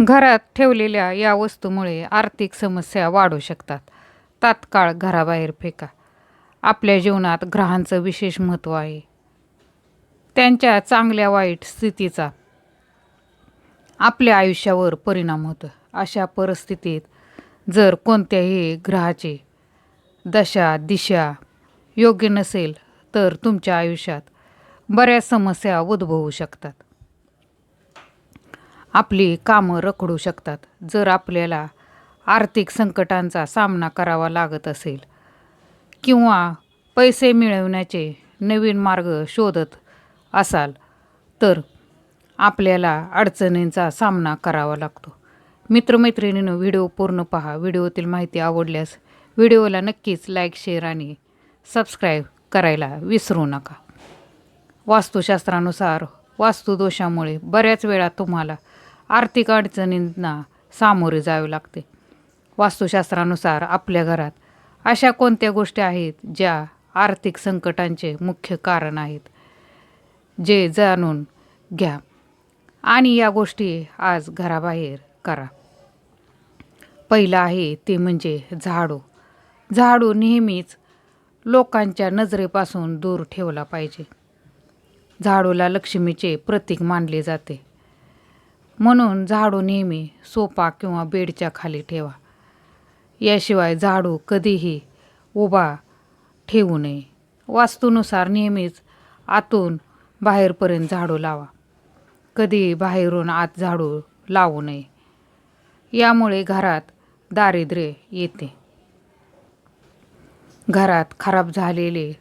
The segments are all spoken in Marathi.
घरात ठेवलेल्या या वस्तूमुळे आर्थिक समस्या वाढू शकतात. तात्काळ घराबाहेर फेका. आपल्या जीवनात ग्रहांचं विशेष महत्त्व आहे. त्यांच्या चांगल्या वाईट स्थितीचा आपल्या आयुष्यावर परिणाम होतो. अशा परिस्थितीत जर कोणत्याही ग्रहाची दशा दिशा योग्य नसेल तर तुमच्या आयुष्यात बऱ्याच समस्या उद्भवू शकतात. आपली कामं रखडू शकतात. जर आपल्याला आर्थिक संकटांचा सामना करावा लागत असेल किंवा पैसे मिळवण्याचे नवीन मार्ग शोधत असाल तर आपल्याला अडचणींचा सामना करावा लागतो. मित्रमैत्रिणीनं व्हिडिओ पूर्ण पहा. व्हिडिओतील माहिती आवडल्यास व्हिडिओला नक्कीच लाईक शेअर आणि सबस्क्राईब करायला विसरू नका. वास्तुशास्त्रानुसार वास्तुदोषामुळे बऱ्याच वेळा तुम्हाला आर्थिक अडचणींना सामोरे जावे लागते. वास्तुशास्त्रानुसार आपल्या घरात अशा कोणत्या गोष्टी आहेत ज्या आर्थिक संकटांचे मुख्य कारण आहेत? जे जाणून घ्या आणि या गोष्टी आज घराबाहेर करा. पहिलं आहे ते म्हणजे झाडू. झाडू नेहमीच लोकांच्या नजरेपासून दूर ठेवला पाहिजे. झाडूला लक्ष्मीचे प्रतीक मानले जाते. म्हणून झाडू नेहमी सोपा किंवा बेडच्या खाली ठेवा. याशिवाय झाडू कधीही उभा ठेवू नये. वास्तूनुसार नेहमीच आतून बाहेरपर्यंत झाडू लावा. कधी बाहेरून आत झाडू लावू नये. यामुळे घरात दारिद्र्य येते. घरात खराब झालेले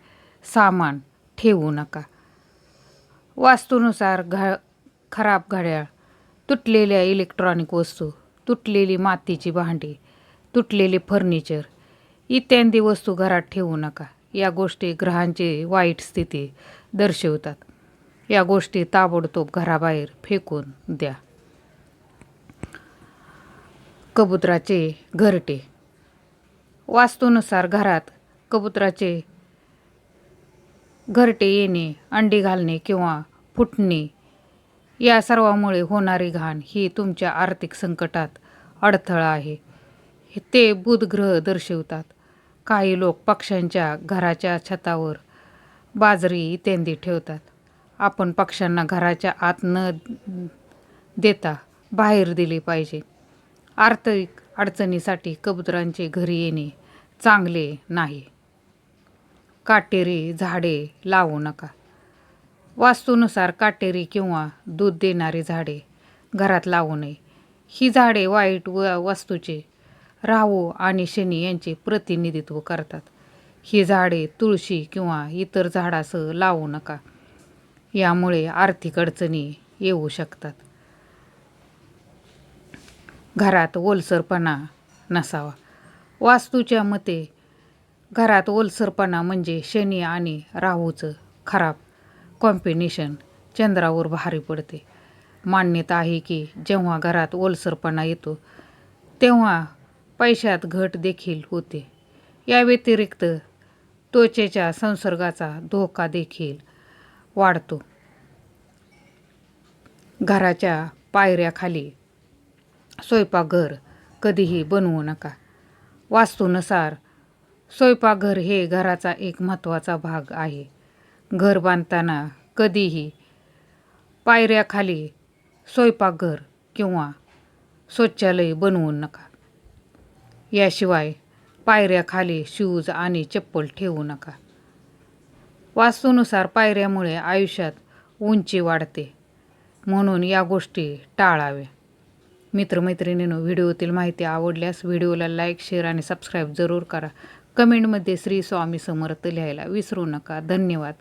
सामान ठेवू नका. वास्तूनुसार घ खराब घड्याळ तुटलेल्या इलेक्ट्रॉनिक वस्तू तुटलेली मातीची भांडी तुटलेले फर्निचर इत्यादी वस्तू घरात ठेवू नका. या गोष्टी ग्रहांची वाईट स्थिती दर्शवतात. या गोष्टी ताबडतोब घराबाहेर फेकून द्या. कबुतराचे घरटे. वास्तूनुसार घरात कबुतराचे घरटे येणे अंडी घालणे किंवा फुटणे या सर्वामुळे होणारी घाण ही तुमच्या आर्थिक संकटात अडथळा आहे. ते बुधग्रह दर्शवतात. काही लोक पक्ष्यांच्या घराच्या छतावर बाजरी इत्यादी ठेवतात. आपण पक्ष्यांना घराच्या आत न देता बाहेर दिले पाहिजे. आर्थिक अडचणीसाठी कबुतरांचे घरी येणे चांगले नाही. काटेरी झाडे लावू नका. वास्तूनुसार काटेरी किंवा दूध देणारी झाडे घरात लावू नये. ही झाडे वाईट व वस्तूचे राहू आणि शनी यांचे प्रतिनिधित्व करतात. ही झाडे तुळशी किंवा इतर झाडासह लावू नका. यामुळे आर्थिक अडचणी येऊ शकतात. घरात ओलसरपणा नसावा. वास्तूच्या मते घरात ओलसरपणा म्हणजे शनी आणि राहूचं खराब कॉम्बिनेशन चंद्रावर भारी पडते. मान्यता आहे की जेव्हा घरात ओलसरपणा येतो तेव्हा पैशात घट देखील होते. या व्यतिरिक्त त्वचेच्या संसर्गाचा धोका देखील वाढतो. घराच्या पायऱ्याखाली स्वयंपाकघर कधीही बनवू नका. वास्तूनुसार स्वयंपाकघर हे घराचा एक महत्त्वाचा भाग आहे. घर बांधताना कधीही पायऱ्याखाली स्वयंपाकघर किंवा शौचालय बनवू नका. याशिवाय पायऱ्याखाली शूज आणि चप्पल ठेवू नका. वास्तूनुसार पायऱ्यामुळे आयुष्यात उंची वाढते. म्हणून या गोष्टी टाळाव्या. मित्रमैत्रिणींनो व्हिडिओतील माहिती आवडल्यास व्हिडिओला लाईक शेअर आणि सबस्क्राईब जरूर करा. कमेंटमध्ये श्री स्वामी समर्थ लिहायला विसरू नका. धन्यवाद.